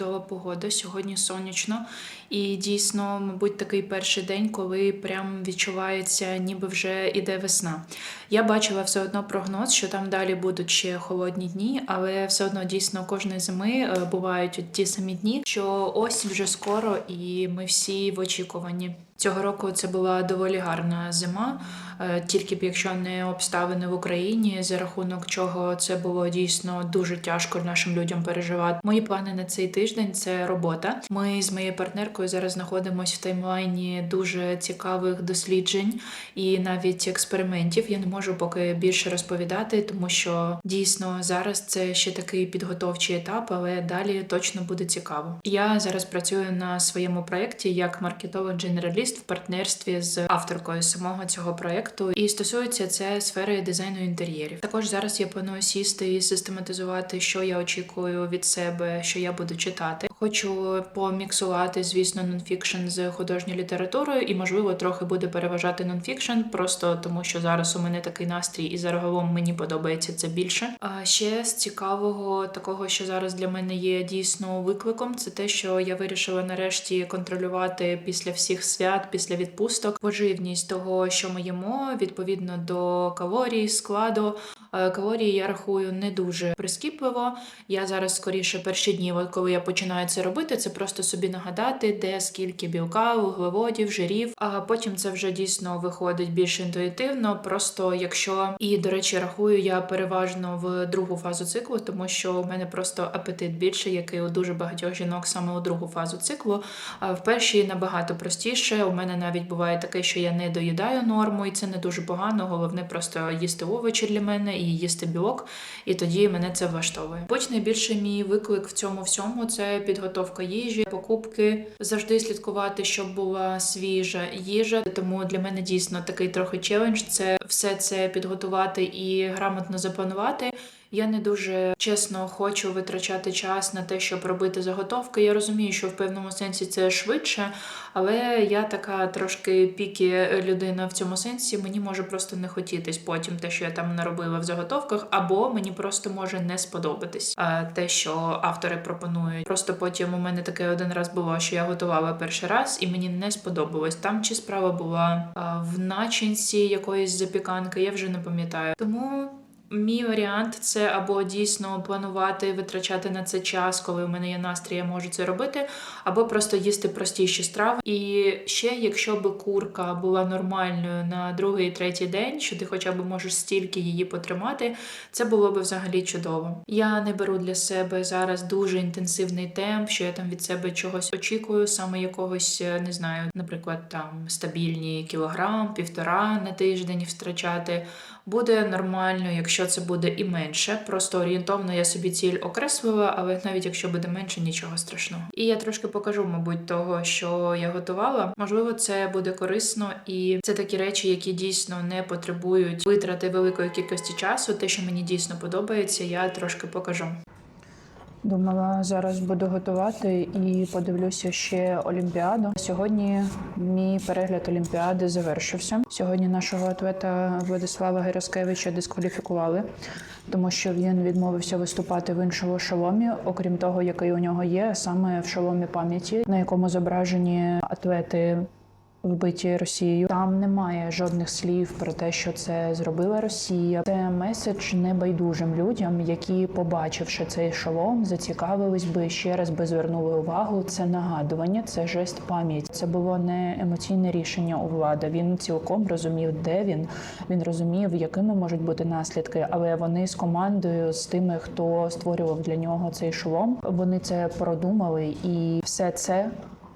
чудова погода. Сьогодні сонячно, і дійсно, мабуть, такий перший день, коли прям відчувається, ніби вже іде весна. Я бачила все одно прогноз, що там далі будуть ще холодні дні, але все одно дійсно кожної зими е, бувають ті самі дні, що ось вже скоро, і ми всі в очікуванні. Цього року це була доволі гарна зима, е, тільки б якщо не обставини в Україні, за рахунок чого це було дійсно дуже тяжко нашим людям переживати. Мої плани на цей тиждень це робота. Ми з моєю партнеркою зараз знаходимося в таймлайні дуже цікавих досліджень і навіть експериментів. Я не можу поки більше розповідати, тому що дійсно зараз це ще такий підготовчий етап, але далі точно буде цікаво. Я зараз працюю на своєму проєкті як маркетолог дженераліст в партнерстві з авторкою самого цього проєкту, і стосується це сфери дизайну інтер'єрів. Також зараз я планую сісти і систематизувати, що я очікую від себе, що я буду читати. Хочу поміксувати, звісно, нонфікшн з художньою літературою, і можливо трохи буде переважати нонфікшн, просто тому що зараз у мене такий настрій, і загалом мені подобається це більше. А ще з цікавого такого, що зараз для мене є дійсно викликом, це те, що я вирішила нарешті контролювати після всіх свят, після відпусток поживність того, що ми їмо, відповідно до калорій, складу. Е, Калорії я рахую не дуже прискіпливо. Я зараз скоріше перші дні, коли я починаю це робити, це просто собі нагадати, де скільки білка, вуглеводів, жирів. А потім це вже дійсно виходить більш інтуїтивно. Просто якщо і до речі, рахую я переважно в другу фазу циклу, тому що у мене просто апетит більше, який у дуже багатьох жінок саме у другу фазу циклу. А в першій набагато простіше. У мене навіть буває таке, що я не доїдаю норму, і це не дуже погано. Головне просто їсти овочі для мене і їсти білок, і тоді мене це влаштовує. Хоч найбільше мій виклик в цьому всьому це підготовка їжі, покупки, завжди слідкувати, щоб була свіжа їжа. Тому для мене дійсно такий трохи челендж це все це підготувати і грамотно запланувати. Я не дуже чесно хочу витрачати час на те, щоб робити заготовки. Я розумію, що в певному сенсі це швидше, але я така трошки пікі людина в цьому сенсі. Мені може просто не хотітись потім те, що я там наробила в заготовках, або мені просто може не сподобатись те, що автори пропонують. Просто потім у мене таке один раз було, що я готувала перший раз, і мені не сподобалось. Там чи справа була в начинці якоїсь запіканки, я вже не пам'ятаю. Тому. Мій варіант це або дійсно планувати, витрачати на це час, коли у мене є настрій, я можу це робити, або просто їсти простіші страви. І ще, якщо би курка була нормальною на другий третій день, що ти хоча б можеш стільки її потримати, це було би взагалі чудово. Я не беру для себе зараз дуже інтенсивний темп, що я там від себе чогось очікую, саме якогось е, не знаю, наприклад, там стабільні кілограм, півтора на тиждень втрачати. Буде нормально, якщо це буде і менше. Просто орієнтовно я собі ціль окреслила, але навіть якщо буде менше, нічого страшного. І я трошки покажу, мабуть, того, що я готувала. Можливо, це буде корисно, і це такі речі, які дійсно не потребують витрати великої кількості часу. Те, що мені дійсно подобається, я трошки покажу. Думала, зараз буду готувати і подивлюся ще Олімпіаду. Сьогодні мій перегляд Олімпіади завершився. Сьогодні нашого атлета Владислава Гераскевича дискваліфікували, тому що він відмовився виступати в іншому шоломі, окрім того, який у нього є, саме в шоломі пам'яті, на якому зображені атлети вбиті Росією. Там немає жодних слів про те, що це зробила Росія. Це меседж небайдужим людям, які, побачивши цей шолом, зацікавились би ще раз би звернули увагу. Це нагадування, це жест пам'яті. Це було не емоційне рішення у влади. Він цілком розумів, де він. Він розумів, якими можуть бути наслідки. Але вони з командою, з тими, хто створював для нього цей шолом, вони це продумали, і все це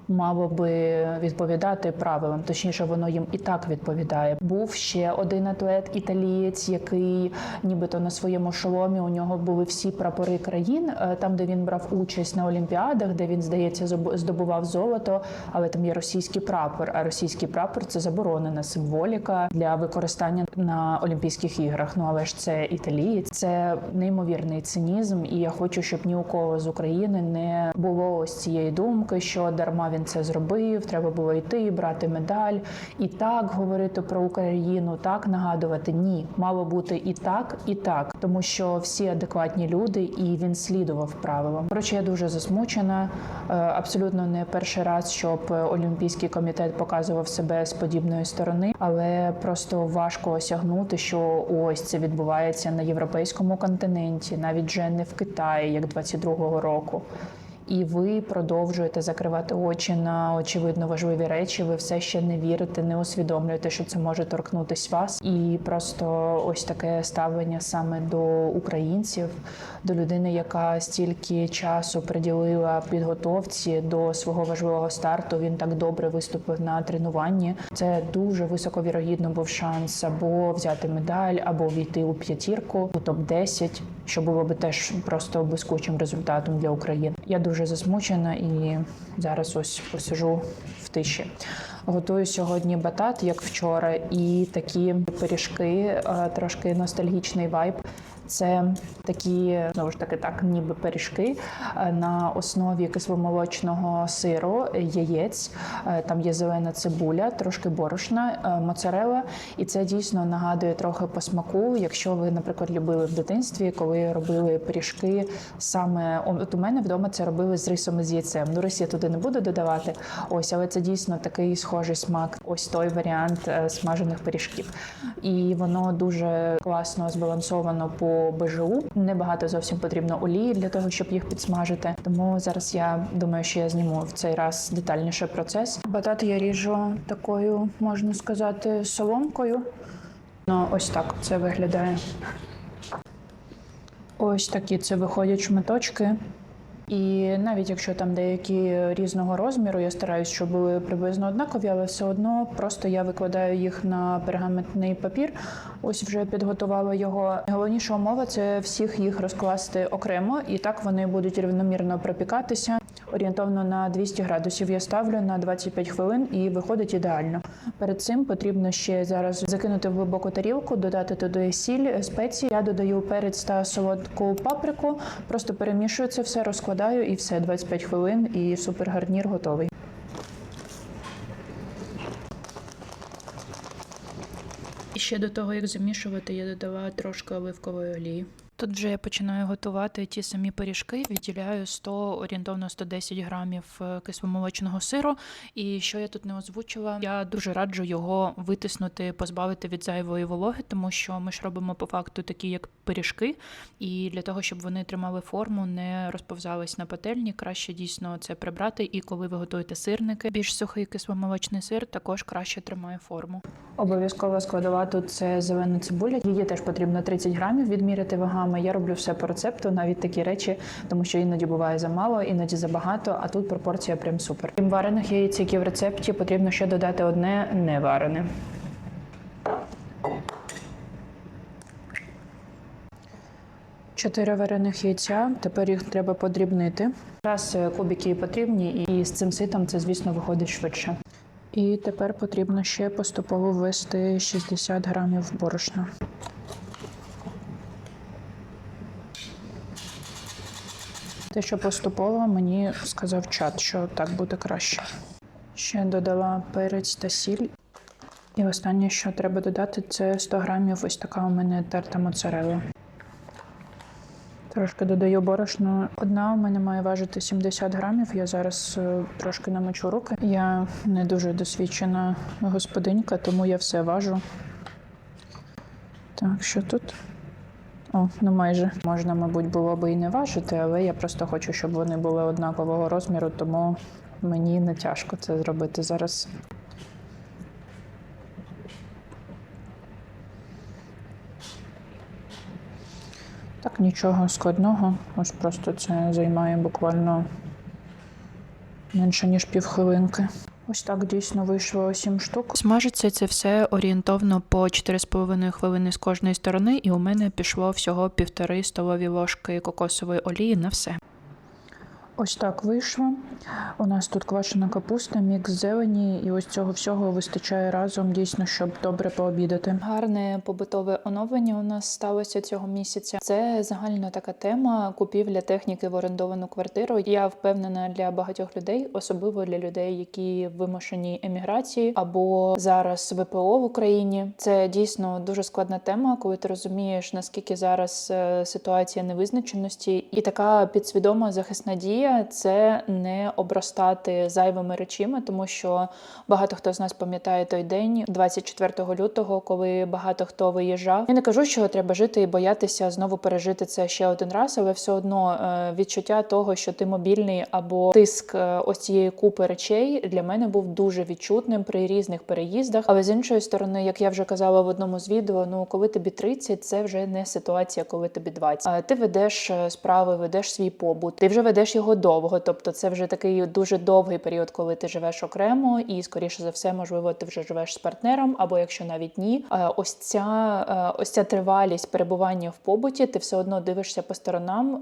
мало би відповідати правилам, точніше, воно їм і так відповідає. Був ще один атлет італієць, який нібито на своєму шоломі у нього були всі прапори країн, е, там, де він брав участь на олімпіадах, де він здається здобував золото, але там є російський прапор. А російський прапор це заборонена символіка для використання на Олімпійських іграх. Ну але ж це італієць, це неймовірний цинізм, і я хочу, щоб ні у кого з України не було ось цієї думки, що дарма він це зробив. Треба було йти, брати медаль, і так говорити про Україну, так нагадувати. Ні, мало бути і так, і так, тому що всі адекватні люди, і він слідував правилам. Коротше, я дуже засмучена. Е, Абсолютно не перший раз, щоб Олімпійський комітет показував себе з подібної сторони, але просто важко осягнути, що ось це відбувається на європейському континенті, навіть вже не в Китаї, як 22-го року. І ви продовжуєте закривати очі на очевидно важливі речі. Ви все ще не вірите, не усвідомлюєте, що це може торкнутись вас. І просто ось таке ставлення саме до українців, до людини, яка стільки часу приділила підготовці до свого важливого старту. Він так добре виступив на тренуванні. Це дуже високовірогідно був шанс або взяти медаль, або війти у п'ятірку у топ 10 що було би теж просто блискучим результатом для України. Я дуже засмучена і зараз ось посижу в тиші. Готую сьогодні батат, як вчора, і такі пиріжки, е, трошки ностальгічний вайб. Це такі знову ж таки так, ніби пиріжки е, на основі кисломолочного сиру, яєць. Е, Там є зелена цибуля, трошки борошна, е, моцарела. І це дійсно нагадує трохи по смаку. Якщо ви, наприклад, любили в дитинстві, коли робили пиріжки саме от у мене вдома це робили з рисом і з яйцем. Ну, рис я туди не буду додавати. Ось, але це дійсно такий схожий смак. Ось той варіант смажених пиріжків. І воно дуже класно збалансовано по БЖУ. Небагато зовсім потрібно олії для того, щоб їх підсмажити. Тому зараз я думаю, що я зніму в цей раз детальніше процес. Батат я ріжу такою, можна сказати, соломкою. Ну, ось так це виглядає. Ось такі це виходять шматочки. І навіть якщо там деякі різного розміру, я стараюсь, щоб були приблизно однакові, але все одно просто я викладаю їх на пергаментний папір. Ось вже підготувала його. Головніша умова це всіх їх розкласти окремо, і так вони будуть рівномірно пропікатися. Орієнтовно на 200 градусів я ставлю на 25 хвилин і виходить ідеально. Перед цим потрібно ще зараз закинути в глибоку тарілку, додати туди сіль, спеції. Я додаю перець та солодку паприку, просто перемішую це все, розкладаю і все 25 хвилин, і супергарнір готовий. І ще до того, як замішувати, я додала трошки оливкової олії. Тут вже я починаю готувати ті самі пиріжки, відділяю 100, орієнтовно 110 грамів е, кисломолочного сиру. І що я тут не озвучила, я дуже раджу його витиснути, позбавити від зайвої вологи, тому що ми ж робимо по факту такі, як пиріжки, і для того, щоб вони тримали форму, не розповзались на пательні, краще дійсно це прибрати. І коли ви готуєте сирники, більш сухий кисломолочний сир також краще тримає форму. Обов'язково складова тут це зелена цибуля. Її теж потрібно 30 грамів відміряти вагами. Я роблю все по рецепту, навіть такі речі, тому що іноді буває замало, іноді забагато, а тут пропорція прям супер. Крім варених яєць, які в рецепті, потрібно ще додати одне не варене. Чотири варених яйця. Тепер їх треба подрібнити. Раз е, кубики потрібні, і з цим ситом це, звісно, виходить швидше. І тепер потрібно ще поступово ввести 60 грамів борошна. Те, що поступово мені сказав чат, що так буде краще. Ще додала перець та сіль. І останнє, що треба додати, це 100 грамів. Ось така у мене терта моцарелла. Трошки додаю борошно. Одна у мене має важити 70 грамів. Я зараз е, трошки намочу руки. Я не дуже досвідчена господинька, тому я все важу. Так, що тут? О, ну майже можна, мабуть, було би і не важити, але я просто хочу, щоб вони були однакового розміру, тому мені не тяжко це зробити зараз. Так, нічого складного. Ось просто це займає буквально менше ніж півхвилинки. Ось так дійсно вийшло 7 штук. Смажиться це все орієнтовно по 4,5 хвилини з кожної сторони, і у мене пішло всього півтори столові ложки кокосової олії на все. Ось так вийшло. У нас тут квашена капуста, мікс зелені, і ось цього всього вистачає разом дійсно, щоб добре пообідати. Гарне побутове оновлення у нас сталося цього місяця. Це загальна така тема купівля техніки в орендовану квартиру. Я впевнена для багатьох людей, особливо для людей, які в вимушеній еміграції або зараз ВПО в Україні. Це дійсно дуже складна тема, коли ти розумієш наскільки зараз е, ситуація невизначеності, і така підсвідома захисна дія це не обростати зайвими речима, тому що багато хто з нас пам'ятає той день, 24 лютого, коли багато хто виїжджав. Я не кажу, що треба жити і боятися знову пережити це ще один раз, але все одно е, відчуття того, що ти мобільний або тиск е, ось цієї купи речей для мене був дуже відчутним при різних переїздах. Але з іншої сторони, як я вже казала в одному з відео, ну коли тобі 30, це вже не ситуація, коли тобі 20. А Ти ведеш е, справи, ведеш свій побут, ти вже ведеш його довго. Тобто, це вже такий дуже довгий період, коли ти живеш окремо, і скоріше за все, можливо, ти вже живеш з партнером, або якщо навіть ні. Е, Ось ця е, ось ця тривалість перебування в побуті, ти все одно дивишся по сторонам.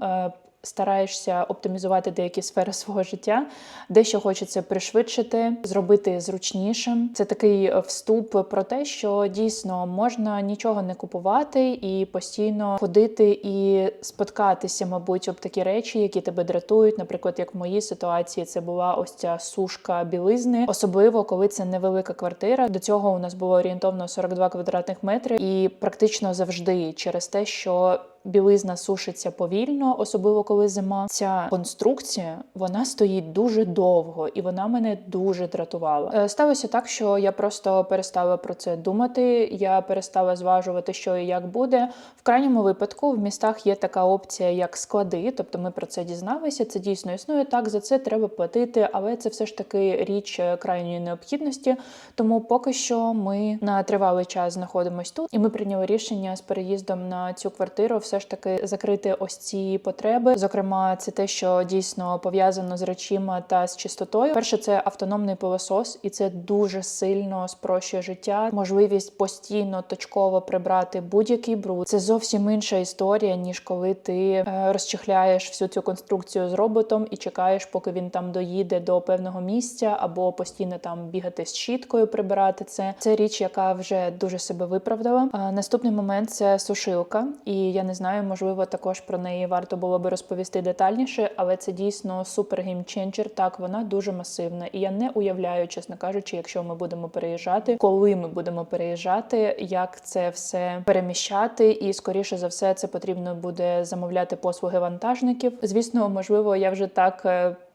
Стараєшся оптимізувати деякі сфери свого життя, дещо хочеться пришвидшити, зробити зручнішим. Це такий е, вступ про те, що дійсно можна нічого не купувати і постійно ходити і споткатися, мабуть, об такі речі, які тебе дратують. Наприклад, як в моїй ситуації, це була ось ця сушка білизни, особливо коли це невелика квартира. До цього у нас було орієнтовно 42 квадратних метри, і практично завжди через те, що білизна сушиться повільно, особливо коли зима. Ця конструкція вона стоїть дуже довго, і вона мене дуже дратувала. Е, Сталося так, що я просто перестала про це думати. Я перестала зважувати, що і як буде. В крайньому випадку в містах є така опція, як склади. Тобто ми про це дізналися. Це дійсно існує. Так за це треба платити, але це все ж таки річ е, крайньої необхідності. Тому поки що ми на тривалий час знаходимось тут, і ми прийняли рішення з переїздом на цю квартиру все ж таки закрити ось ці потреби. Зокрема, це те, що дійсно пов'язано з речима та з чистотою. Перше, це автономний пилосос, і це дуже сильно спрощує життя. Можливість постійно точково прибрати будь-який бруд. Це зовсім інша історія, ніж коли ти е, розчехляєш всю цю конструкцію з роботом і чекаєш, поки він там доїде до певного місця, або постійно там бігати з щіткою, прибирати це. Це річ, яка вже дуже себе виправдала. Наступний момент це сушилка, і я не знаю, можливо, також про неї варто було би розповісти детальніше, але це дійсно супер геймченджер. Так, вона дуже масивна, і я не уявляю, чесно кажучи, якщо ми будемо переїжджати, коли ми будемо переїжджати, як це все переміщати, і скоріше за все, це потрібно буде замовляти послуги вантажників. Звісно, можливо, я вже так.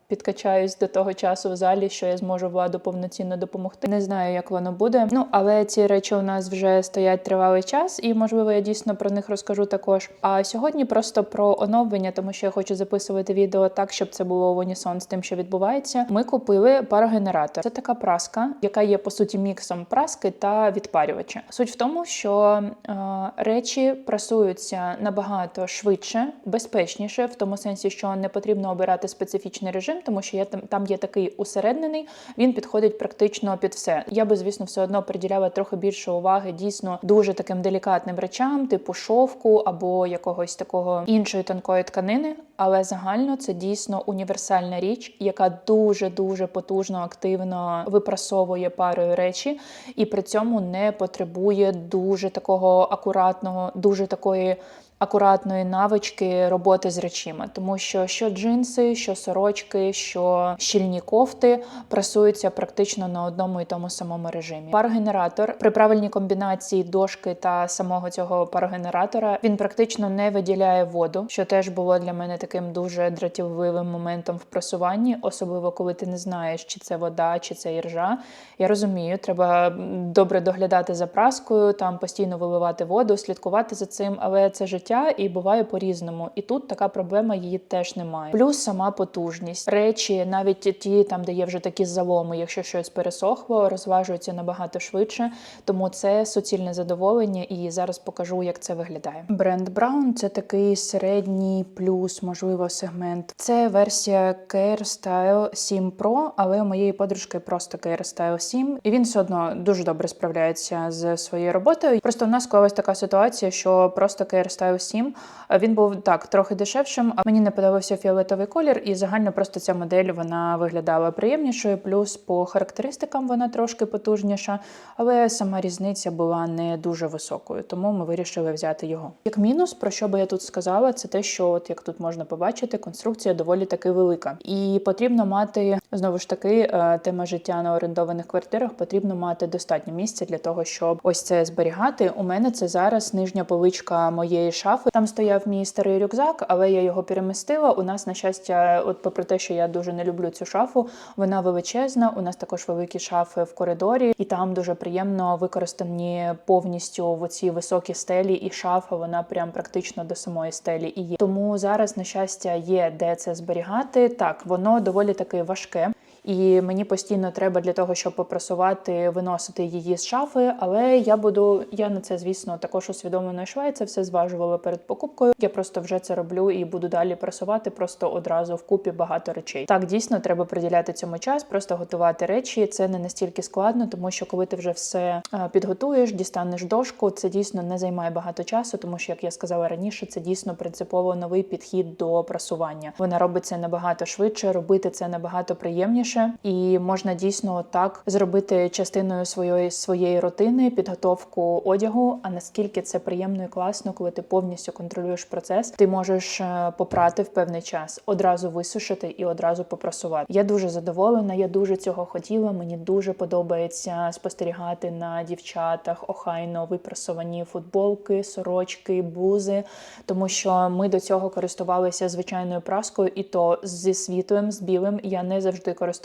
Підкачаюсь до того часу в залі, що я зможу владу повноцінно допомогти. Не знаю, як воно буде. Ну але ці речі у нас вже стоять тривалий час, і можливо я дійсно про них розкажу також. А сьогодні просто про оновлення, тому що я хочу записувати відео так, щоб це було в унісон з тим, що відбувається. Ми купили парогенератор. Це така праска, яка є по суті міксом праски та відпарювача. Суть в тому, що е, речі прасуються набагато швидше, безпечніше, в тому сенсі, що не потрібно обирати специфічний режим, тому що є там, там є такий усереднений, він підходить практично під все. Я би, звісно, все одно приділяла трохи більше уваги дійсно дуже таким делікатним речам, типу шовку або якогось такого іншої тонкої тканини. Але загально це дійсно універсальна річ, яка дуже дуже потужно активно випрасовує парою речі, і при цьому не потребує дуже такого акуратного, дуже такої акуратної навички роботи з речима, тому що що джинси, що сорочки, що щільні кофти прасуються практично на одному і тому самому режимі. Парогенератор при правильній комбінації дошки та самого цього парогенератора він практично не виділяє воду, що теж було для мене таким дуже дратівливим моментом в прасуванні, особливо коли ти не знаєш, чи це вода, чи це іржа. Я розумію, треба добре доглядати за праскою, там постійно виливати воду, слідкувати за цим, але це життя і буває по-різному. І тут така проблема її теж немає. Плюс сама потужність. Речі, навіть ті, там, де є вже такі заломи, якщо щось пересохло, розважуються набагато швидше. Тому це суцільне задоволення, і зараз покажу, як це виглядає. Бренд Brown це такий середній плюс, можливо, сегмент. Це версія Care Style 7 Pro, але у моєї подружки просто Care Style 7, і він все одно дуже добре справляється з своєю роботою. Просто в нас склалась така ситуація, що просто Care Style 7. Він був так трохи дешевшим. Мені не подобався фіолетовий колір, і загально просто ця модель вона виглядала приємнішою. Плюс по характеристикам вона трошки потужніша, але сама різниця була не дуже високою, тому ми вирішили взяти його. Як мінус, про що би я тут сказала, це те, що от як тут можна побачити, конструкція доволі таки велика, і потрібно мати знову ж таки е, тема життя на орендованих квартирах. Потрібно мати достатньо місця для того, щоб ось це зберігати. У мене це зараз нижня поличка моєї шафи. Там стояв мій старий рюкзак, але я його перемістила. У нас на щастя, от попри те, що я дуже не люблю цю шафу, вона величезна. У нас також великі шафи в коридорі, і там дуже приємно використані повністю в оці високі стелі, і шафа вона прям практично до самої стелі і є. Тому зараз, на щастя, є де це зберігати. Так, воно доволі таки важке. І мені постійно треба для того, щоб попрасувати, виносити її з шафи. Але я буду, я на це, звісно, також усвідомлено йшла, і це все зважувала перед покупкою. Я просто вже це роблю і буду далі прасувати просто одразу в купі багато речей. Так, дійсно, треба приділяти цьому час, просто готувати речі. Це не настільки складно, тому що коли ти вже все е, підготуєш, дістанеш дошку, це дійсно не займає багато часу, тому що, як я сказала раніше, це дійсно принципово новий підхід до прасування. Вона робить це набагато швидше, робити це набагато приємніше, і можна дійсно так зробити частиною своєї своєї рутини підготовку одягу. А наскільки це приємно і класно, коли ти повністю контролюєш процес, ти можеш е, попрати в певний час, одразу висушити і одразу попрасувати. Я дуже задоволена, я дуже цього хотіла. Мені дуже подобається спостерігати на дівчатах охайно випрасовані футболки, сорочки, бузи, тому що ми до цього користувалися звичайною праскою, і то зі світлим, з білим я не завжди користувалася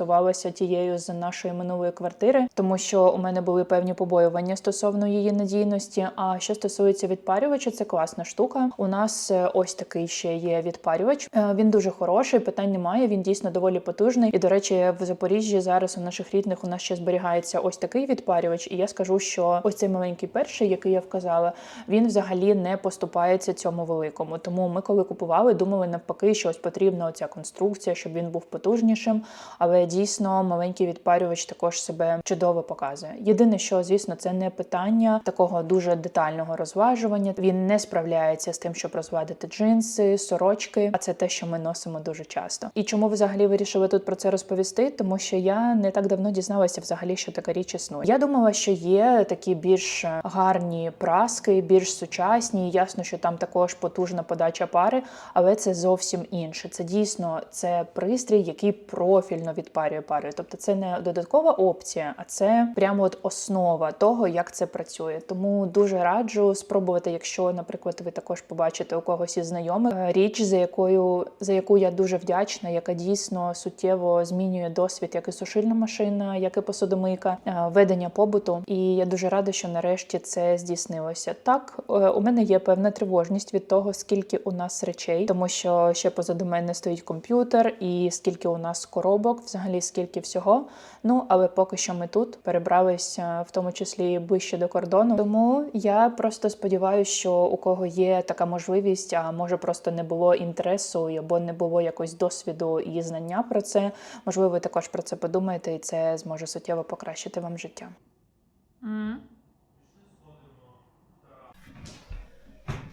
тією з нашої минулої квартири, тому що у мене були певні побоювання стосовно її надійності. А що стосується відпарювача, це класна штука. У нас е, ось такий ще є відпарювач. Е, Він дуже хороший, питань немає. Він дійсно доволі потужний. І до речі, в Запоріжжі зараз у наших рідних у нас ще зберігається ось такий відпарювач. І я скажу, що ось цей маленький перший, який я вказала, він взагалі не поступається цьому великому. Тому ми, коли купували, думали навпаки, що ось потрібна оця конструкція, щоб він був потужнішим. Але дійсно маленький відпарювач також себе чудово показує. Єдине, що звісно, це не питання такого дуже детального розважування. Він не справляється з тим, щоб розвадити джинси, сорочки. А це те, що ми носимо дуже часто. І чому взагалі вирішили тут про це розповісти? Тому що я не так давно дізналася взагалі, що така річ існує. Я думала, що є такі більш гарні праски, більш сучасні. Ясно, що там також потужна подача пари, але це зовсім інше. Це дійсно це пристрій, який профільно відпарює пари. Тобто, це не додаткова опція, а це прямо от основа того, як це працює. Тому дуже раджу спробувати, якщо, наприклад, ви також побачите у когось із знайомих е, річ, за якою за яку я дуже вдячна, яка дійсно суттєво змінює досвід, як і сушильна машина, як і посудомийка, е, ведення побуту. І я дуже рада, що нарешті це здійснилося. Так, е, у мене є певна тривожність від того, скільки у нас речей, тому що ще позаду мене стоїть комп'ютер, і скільки у нас коробок, взагалі скільки всього. Ну але поки що ми тут перебралися, в тому числі ближче до кордону. Тому я просто сподіваюся, що у кого є така можливість, а може просто не було інтересу або не було якось досвіду і знання про це. Можливо, ви також про це подумаєте, і це зможе суттєво покращити вам життя.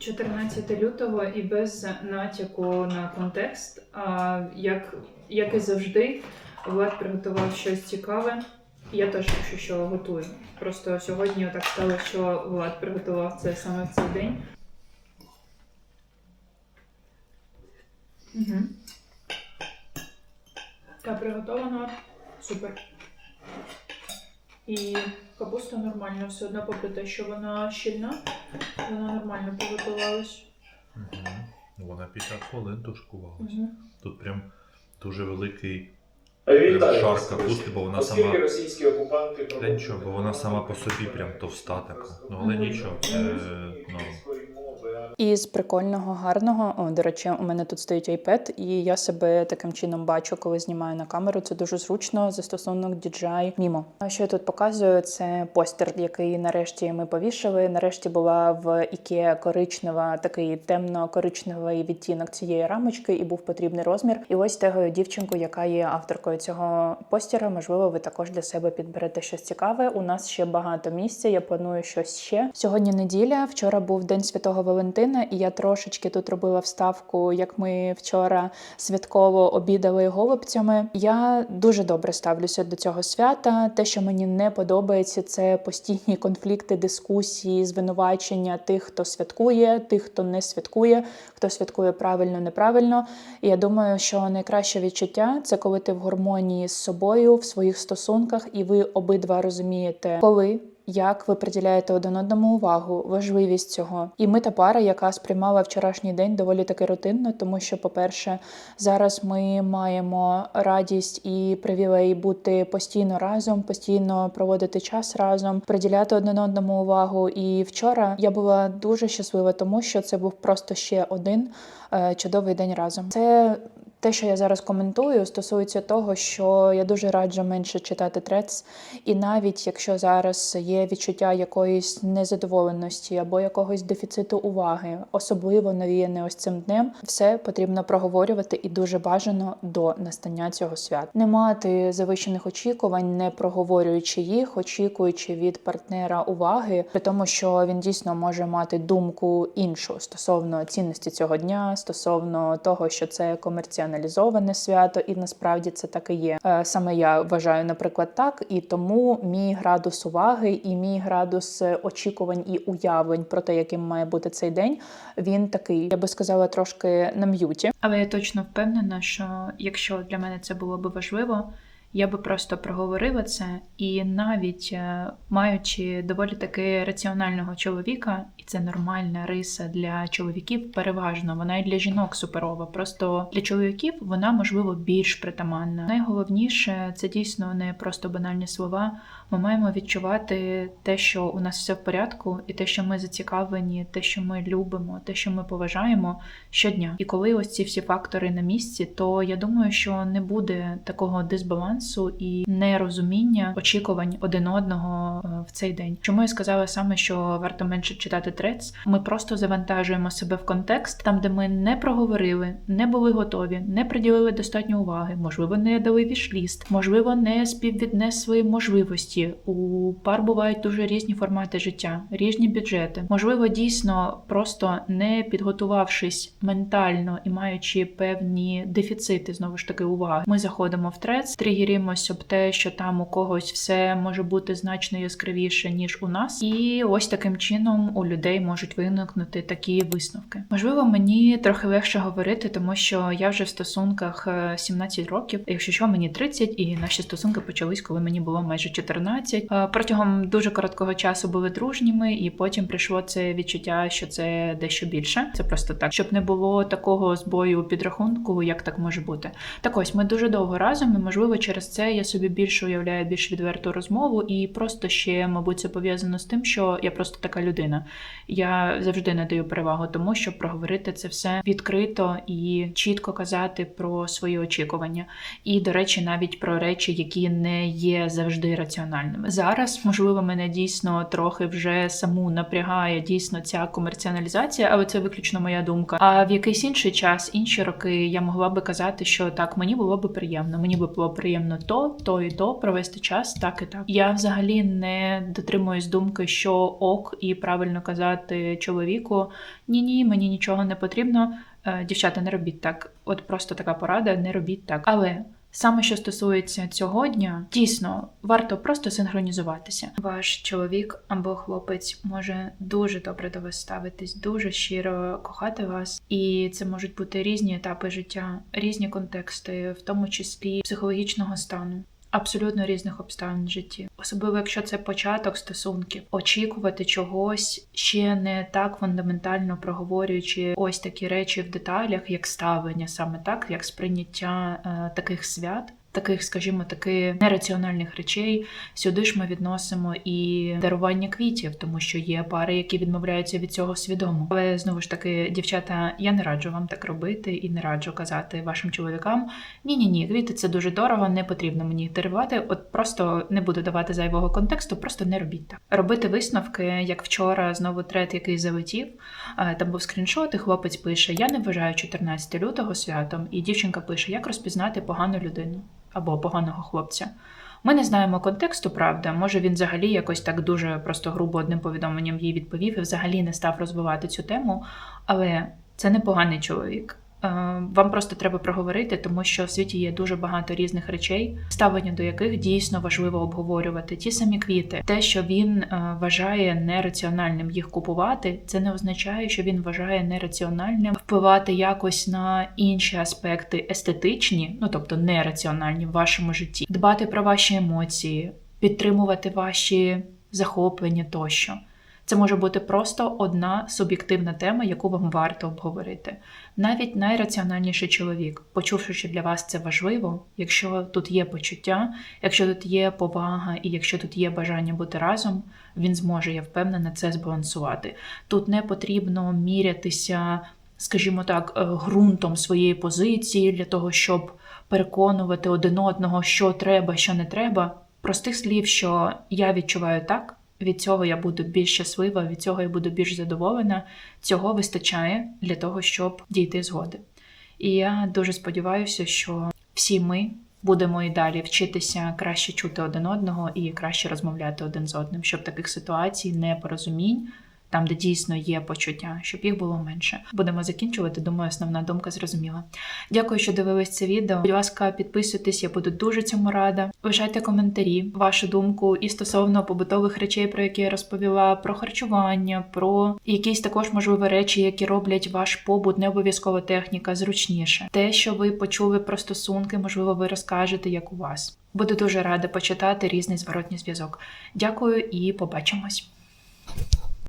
14 лютого і без натяку на контекст. Як, як і завжди, Влад приготував щось цікаве. Я теж якщо що готую. Просто сьогодні так стало, що Влад приготував це саме в цей день. Угу. Та приготовано супер. І капуста нормальна, все одно, попри те, що вона щільна, вона нормально приготувалась. Угу. Вона 50 хвилин тушкувалась. Угу. Тут прям дуже великий шар вас, капусти, бо вона сама. російські окупанти Та нічого, бо вона сама по собі прям товста така. Ну але нічого, Е, ну. Із прикольного, гарного, о, до речі, у мене тут стоїть iPad, і я себе таким чином бачу, коли знімаю на камеру. Це дуже зручно застосунок DJI Mimo. А що я тут показую? Це постер, який нарешті ми повішали. Нарешті була в IKEA коричнева, такий темно-коричневий відтінок цієї рамочки, і був потрібний розмір. І ось тегою дівчинку, яка є авторкою цього постера. Можливо, ви також для себе підберете щось цікаве. У нас ще багато місця. Я планую щось ще. Сьогодні неділя. Вчора був день святого Валентина. Валентина, і я трошечки тут робила вставку, як ми вчора святково обідали голубцями. Я дуже добре ставлюся до цього свята. Те, що мені не подобається, це постійні конфлікти, дискусії, звинувачення тих, хто святкує, тих, хто не святкує, хто святкує правильно, неправильно. І я думаю, що найкраще відчуття це коли ти в гармонії з собою в своїх стосунках, і ви обидва розумієте, коли. Як ви приділяєте один одному увагу, важливість цього, і ми та пара, яка сприймала вчорашній день доволі таки рутинно, тому що, по-перше, зараз ми маємо радість і привілей бути постійно разом, постійно проводити час разом, приділяти один одному увагу. І вчора я була дуже щаслива, тому що це був просто ще один чудовий день разом. Це те, що я зараз коментую, стосується того, що я дуже раджу менше читати трец, і навіть якщо зараз є відчуття якоїсь незадоволеності або якогось дефіциту уваги, особливо навіяне ось цим днем, все потрібно проговорювати і дуже бажано до настання цього свята. Не мати завищених очікувань, не проговорюючи їх, очікуючи від партнера уваги, при тому, що він дійсно може мати думку іншу стосовно цінності цього дня, стосовно того, що це комерціоналізоване свято, і насправді це так і є. Е, Саме я вважаю, наприклад, так, і тому мій градус уваги і мій градус е, очікувань і уявлень про те, яким має бути цей день, він такий, я би сказала, трошки на м'юті. Але я точно впевнена, що якщо для мене це було би важливо, я би просто проговорила це, і навіть е, маючи доволі таки раціонального чоловіка, і це нормальна риса для чоловіків, переважно вона і для жінок суперова. Просто для чоловіків вона можливо більш притаманна. Найголовніше це дійсно не просто банальні слова. Ми маємо відчувати те, що у нас все в порядку, і те, що ми зацікавлені, те, що ми любимо, те, що ми поважаємо щодня. І коли ось ці всі фактори на місці, то я думаю, що не буде такого дисбалансу і нерозуміння очікувань один одного е, в цей день. Чому я сказала саме, що варто менше читати трец? Ми просто завантажуємо себе в контекст, там, де ми не проговорили, не були готові, не приділили достатньо уваги, можливо, не дали вішліст, можливо, не співвіднесли можливості. У пар бувають дуже різні формати життя, різні бюджети. Можливо, дійсно просто не підготувавшись ментально і маючи певні дефіцити знову ж таки уваги. Ми заходимо в трец, тригерімось об те, що там у когось все може бути значно яскравіше ніж у нас, і ось таким чином у людей можуть виникнути такі висновки. Можливо, мені трохи легше говорити, тому що я вже в стосунках е, 17 років. Якщо що, мені 30, і наші стосунки почались, коли мені було майже 14. Е, Протягом дуже короткого часу були дружніми, і потім прийшло це відчуття, що це дещо більше. Це просто так, щоб не було такого збою підрахунку, як так може бути. Так ось ми дуже довго разом, і можливо, через це я собі більше уявляю більш відверту розмову, і просто ще, мабуть, це пов'язано з тим, що я просто така людина. Я завжди надаю перевагу тому, щоб проговорити це все відкрито і чітко казати про свої очікування. І, до речі, навіть про речі, які не є завжди раціональними. Зараз, можливо, мене дійсно трохи вже саму напрягає дійсно ця комерціоналізація, але це виключно моя думка. А в якийсь інший час, інші роки, я могла би казати, що так, мені було би приємно. Мені би було приємно то, то і то провести час, так і так. Я взагалі не дотримуюсь думки, що ок, і правильно казати чоловіку: ні, ні, мені нічого не потрібно. Е, Дівчата, не робіть так. От просто така порада, не робіть так. Але саме що стосується цього дня, дійсно варто просто синхронізуватися. Ваш чоловік або хлопець може дуже добре до вас ставитись, дуже щиро кохати вас, і це можуть бути різні етапи життя, різні контексти, в тому числі психологічного стану. Абсолютно різних обставин в житті, особливо якщо це початок стосунків, очікувати чогось ще не так фундаментально проговорюючи ось такі речі в деталях, як ставлення, саме так, як сприйняття е, таких свят. Таких, скажімо, таки нераціональних речей сюди ж ми відносимо і дарування квітів, тому що є пари, які відмовляються від цього свідомо. Але знову ж таки, дівчата, я не раджу вам так робити і не раджу казати вашим чоловікам: ні, ні, ні, квіти це дуже дорого, не потрібно мені дарувати. От просто не буду давати зайвого контексту, просто не робіть так. Робити висновки, як вчора, знову трет, який залетів. е, Там був скріншот, і хлопець пише: Я не вважаю 14 лютого святом, і дівчинка пише, як розпізнати погану людину або поганого хлопця. Ми не знаємо контексту, правда. Може він взагалі якось так дуже просто грубо одним повідомленням їй відповів і взагалі не став розвивати цю тему. Але це непоганий чоловік. Е, Вам просто треба проговорити, тому що в світі є дуже багато різних речей, ставлення до яких дійсно важливо обговорювати. Ті самі квіти, те, що він е, вважає нераціональним їх купувати, це не означає, що він вважає нераціональним впливати якось на інші аспекти естетичні, ну тобто нераціональні в вашому житті, дбати про ваші емоції, підтримувати ваші захоплення тощо. Це може бути просто одна суб'єктивна тема, яку вам варто обговорити. Навіть найраціональніший чоловік, почувши, що для вас це важливо, якщо тут є почуття, якщо тут є повага і якщо тут є бажання бути разом, він зможе, я впевнена, це збалансувати. Тут не потрібно мірятися, скажімо так, е, ґрунтом своєї позиції для того, щоб переконувати один одного, що треба, що не треба. Простих слів, що я відчуваю так. Від цього я буду більш щаслива, від цього я буду більш задоволена. Цього вистачає для того, щоб дійти згоди. І я дуже сподіваюся, що всі ми будемо і далі вчитися краще чути один одного і краще розмовляти один з одним, щоб таких ситуацій, непорозумінь, там, де дійсно є почуття, щоб їх було менше. Будемо закінчувати. Думаю, основна думка зрозуміла. Дякую, що дивились це відео. Будь ласка, підписуйтесь, я буду дуже цьому рада. Лишайте коментарі, вашу думку і стосовно побутових речей, про які я розповіла, про харчування, про якісь також можливі речі, які роблять ваш побут, не обов'язково техніка, зручніше. Те, що ви почули про стосунки, можливо, ви розкажете, як у вас. Буду дуже рада почитати різний зворотній зв'язок. Дякую і побачимось.